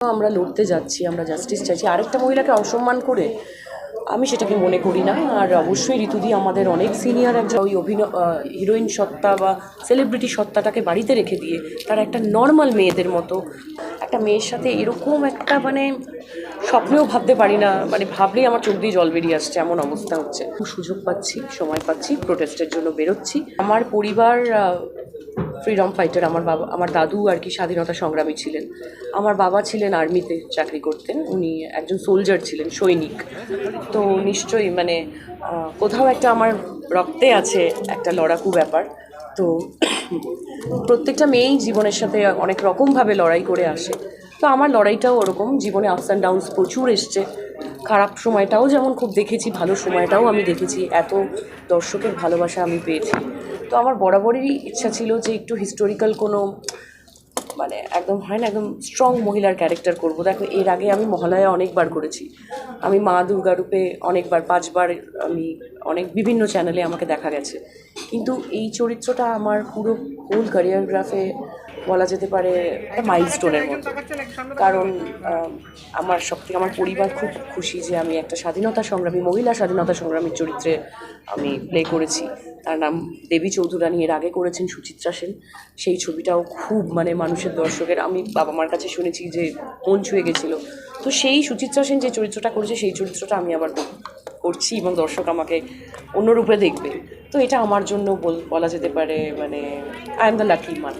আমরা লড়তে যাচ্ছি, আমরা জাস্টিস চাইছি। আরেকটা মহিলাকে অসম্মান করে আমি সেটাকে মনে করি না। আর অবশ্যই ঋতুদি আমাদের অনেক সিনিয়র একজন, ওই অভিনয় হিরোইন সত্তা বা সেলিব্রিটি সত্তাটাকে বাড়িতে রেখে দিয়ে তারা একটা নর্মাল মেয়েদের মতো, একটা মেয়ের সাথে এরকম একটা মানে স্বপ্নেও ভাবতে পারি না। মানে ভাবলেই আমার চোখ দিয়ে জল বেরিয়ে আসছে, এমন অবস্থা হচ্ছে। সুযোগ পাচ্ছি, সময় পাচ্ছি প্রোটেস্টের জন্য বেরোচ্ছি। আমার পরিবার ফ্রিডম ফাইটার আমার বাবা, আমার দাদু আর কি স্বাধীনতা সংগ্রামী ছিলেন। আমার বাবা ছিলেন আর্মিতে চাকরি করতেন, উনি একজন সোলজার ছিলেন, সৈনিক। তো নিশ্চয়ই মানে কোথাও একটা আমার রক্তে আছে একটা লড়াকু ব্যাপার। তো প্রত্যেকটা মেয়েই জীবনের সাথে অনেক রকমভাবে লড়াই করে আসে। তো আমার লড়াইটাও ওরকম, জীবনে আপস অ্যান্ড ডাউনস প্রচুর এসছে। খারাপ সময়টাও যেমন খুব দেখেছি, ভালো সময়টাও আমি দেখেছি। এত দর্শকের ভালোবাসা আমি পেয়েছি। তো আমার বরাবরই ইচ্ছা ছিল যে একটু হিস্টোরিক্যাল কোনো মানে একদম হয় না, একদম স্ট্রং মহিলার ক্যারেক্টার করব। দেখো, এর আগে আমি মহালয়া অনেকবার করেছি। আমি মা দুর্গা রূপে অনেকবার, পাঁচবার আমি অনেক বিভিন্ন চ্যানেলে আমাকে দেখা গেছে। কিন্তু এই চরিত্রটা আমার পুরো হোল ক্যারিয়ারগ্রাফে বলা যেতে পারে একটা মাইলস্টোনের মতো। কারণ আমার সব থেকে আমার পরিবার খুব খুশি যে আমি একটা স্বাধীনতা সংগ্রামী, মহিলা স্বাধীনতা সংগ্রামীর চরিত্রে আমি প্লে করেছি। তার নাম দেবী চৌধুরানী, এর আগে করেছেন সুচিত্রা সেন। সেই ছবিটাও খুব মানে মানুষের দর্শকের, আমি বাবা মার কাছে শুনেছি যে মন ছুঁয়ে গেছিল। তো সেই সুচিত্রা সেন যে চরিত্রটা করেছে, সেই চরিত্রটা আমি আবার করছি এবং দর্শক আমাকে অন্য রূপে দেখবে। তো এটা আমার জন্য বল- যেতে পারে মানে আই এম দ্য লাকি মান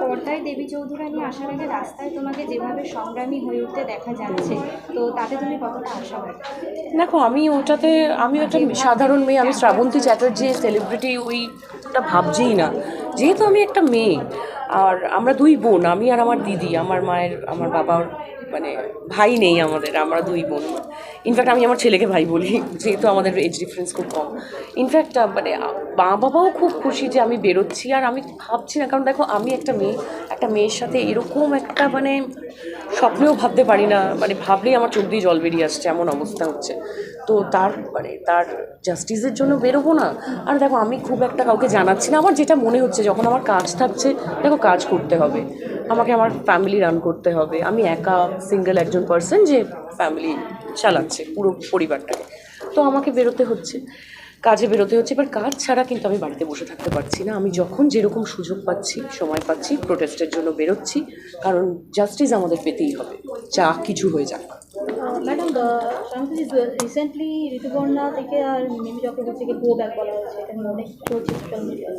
পর্দায় দেবী চৌধুরানী আসার আগে রাস্তায় তোমাকে যেভাবে সংগ্রামী হয়ে উঠতে দেখা যাচ্ছে, তো তাতে তুমি কতটা আশাবাদী দেখো, আমি ওটাতে, আমি একটা সাধারণ মেয়ে, আমি শ্রাবন্তী চ্যাটার্জি সেলিব্রিটি ওইটা ভাবছিই না। যেহেতু আমি একটা মেয়ে, আর আমরা দুই বোন, আমি আর আমার দিদি, আমার মায়ের, আমার বাবার মানে ভাই নেই আমাদের, আমরা দুই বোন। ইনফ্যাক্ট আমি আমার ছেলেকে ভাই বলি, যেহেতু আমাদের এজ ডিফারেন্স খুব কম। ইনফ্যাক্ট মানে মা বাবাও খুব খুশি যে আমি বেরোচ্ছি, আর আমি ভাবছি না, কারণ দেখো, আমি একটা মেয়ে, একটা মেয়ের সাথে এরকম একটা মানে স্বপ্নেও ভাবতে পারি না। মানে ভাবলেই আমার চোখ দিয়ে জল বেরিয়ে আসছে, এমন অবস্থা হচ্ছে। তো তার মানে তার জাস্টিসের জন্য বেরোবো না। আর দেখো, আমি খুব একটা কাউকে জানাচ্ছি না। আমার যেটা মনে হচ্ছে, যখন আমার কাজ থাকছে, দেখো, কাজ করতে হবে। আমাকে আমার ফ্যামিলি রান করতে হবে। আমি একা সিঙ্গেল একজন পার্সন যে ফ্যামিলি চালাচ্ছে পুরো পরিবারটাকে। তো আমাকে বেরোতে হচ্ছে, কাজে বেরোতে হচ্ছে, এবার কাজ ছাড়া কিন্তু আমি বাড়িতে বসে থাকতে পারছি না। আমি যখন যেরকম সুযোগ পাচ্ছি, সময় পাচ্ছি প্রোটেস্টের জন্য বেরোচ্ছি, কারণ জাস্টিস আমাদের পেতেই হবে। যা কিছু হয়ে যাক। ম্যাডাম সংসদ রিসেন্টলি ঋতুপর্ণা থেকে আর মিমি চক্রবর্তীকে গো ব্যাক বলা হয়েছে এটা নিয়ে অনেক চলছে সোশ্যাল মিডিয়া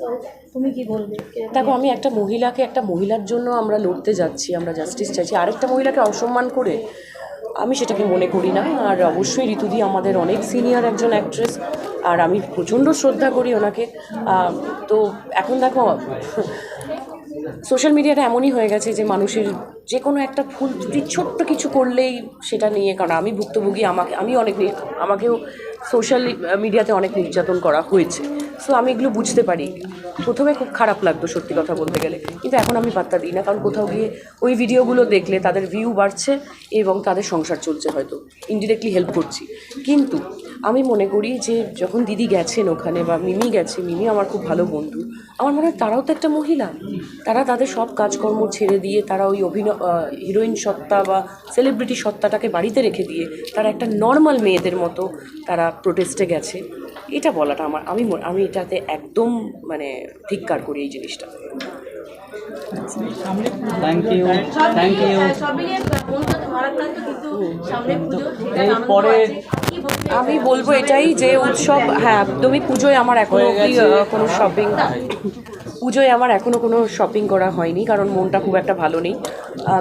তুমি কি বলবে? দেখো আমি একটা মহিলাকে একটা মহিলার জন্য আমরা লড়তে যাচ্ছি আমরা জাস্টিস চাইছি। আরেকটা মহিলাকে অসম্মান করে আমি সেটাকে মনে করি না আর অবশ্যই ঋতুদি আমাদের অনেক সিনিয়র একজন অ্যাক্ট্রেস আর আমি প্রচণ্ড শ্রদ্ধা করি ওনাকে। তো এখন দেখো সোশ্যাল মিডিয়াটা এমনই হয়ে গেছে যে মানুষের যে কোনো একটা ভুল ত্রুটি ছোট্ট কিছু করলেই সেটা নিয়ে, কারণ আমি ভুক্তভোগী, আমাকে, আমি অনেক আমাকেও সোশ্যাল মিডিয়াতে অনেক নির্যাতন করা হয়েছে। সো আমি এগুলো বুঝতে পারি। প্রথমে খুব খারাপ লাগতো সত্যি কথা বলতে গেলে। কিন্তু এখন আমি পাত্তা দিই না, কারণ কোথাও গিয়ে ওই ভিডিওগুলো দেখলে তাদের ভিউ বাড়ছে এবং তাদের সংসার চলছে হয়তো। ইনডিরেক্টলি হেল্প করছি। কিন্তু আমি মনে করি যে যখন দিদি গেছেন ওখানে বা মিমি গেছে, মিমি আমার খুব ভালো বন্ধু, আমার মনে হয় তারাও তো একটা মহিলা। তারা তাদের সব কাজকর্ম ছেড়ে দিয়ে, তারা ওই অভিনয় হিরোইন সত্তা বা সেলিব্রিটি সত্তাটাকে বাড়িতে রেখে দিয়ে, তারা একটা নর্মাল মেয়েদের মতো তারা প্রোটেস্টে গেছে। এটা বলাটা আমার, আমি আমি এটাতে একদম মানে ধিক্কার করি এই জিনিসটা। থ্যাংক ইউ থ্যাংক ইউ এরপরে আমি বলব এটাই যে উৎসব হ্যাঁ একদমই পুজোয় আমার এখনও অবধি কোনো শপিং পুজোয় আমার এখনও কোনো শপিং করা হয়নি কারণ মনটা খুব একটা ভালো নেই।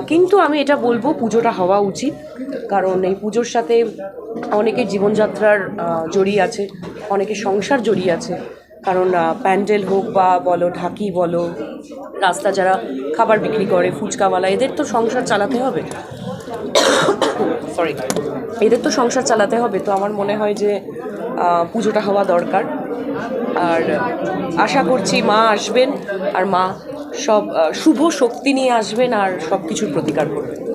কিন্তু আমি এটা বলব পুজোটা হওয়া উচিত কারণ এই পুজোর সাথে অনেকের জীবনযাত্রার জড়িয়ে আছে অনেকের সংসার জড়িয়ে আছে। কারণ প্যান্ডেল হোক বা বলো ঢাকি বলো রাস্তা যারা খাবার বিক্রি করে ফুচকাওয়ালা এদের তো সংসার চালাতে হবে। সরি এদের তো সংসার চালাতে হবে তো আমার মনে হয় যে পুজোটা হওয়া দরকার। আর আশা করছি মা আসবেন আর মা সব শুভ শক্তি নিয়ে আসবেন আর সব কিছুর প্রতিকার করবেন।